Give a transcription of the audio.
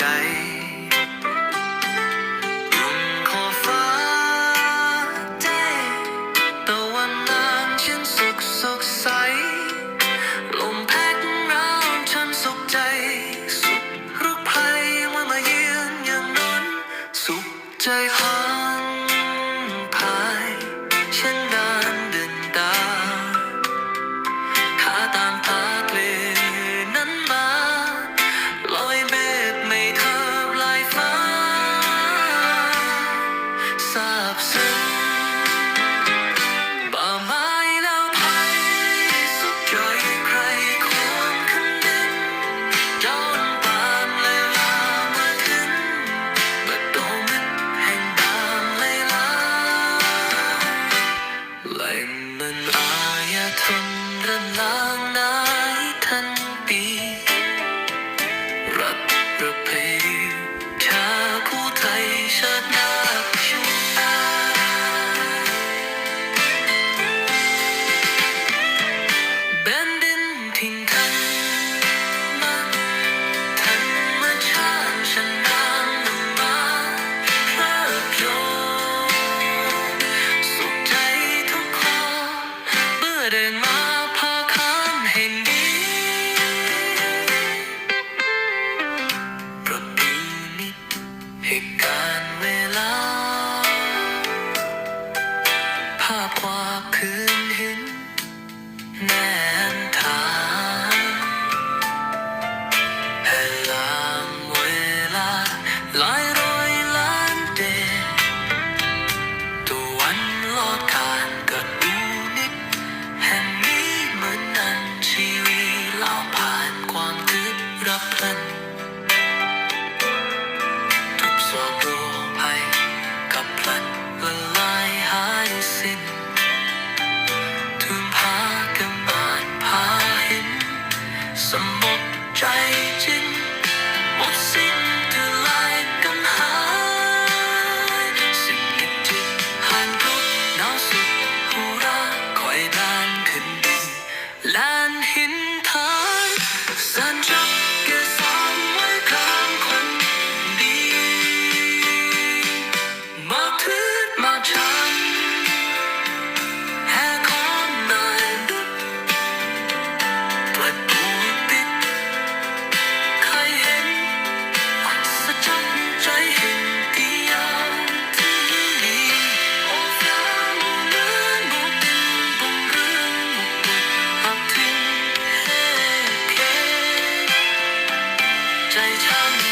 ใจยุงขอฟ้าเดตะวันนั้ฉันสุขสดใส ลมแพ็กเราฉันสุขใจ สุขรักใครเมื่มาเยือนย่งนั้น สุขใจ ประเพณีชาคู่ไทยชาตินาชูแบนดินถิ่นทันทันมาชาติชนานมาพระยมสุขใจทุกคนเมื่อเดินมาพวาดพื้นหินแน่นทางแห่งลางเวลาหลายร้อยล้านเดตัววันลอดคานกับอูนิดแห่งนี้เหมือนนันชีวิตเราผ่านความทึบรับรัน 在唱歌。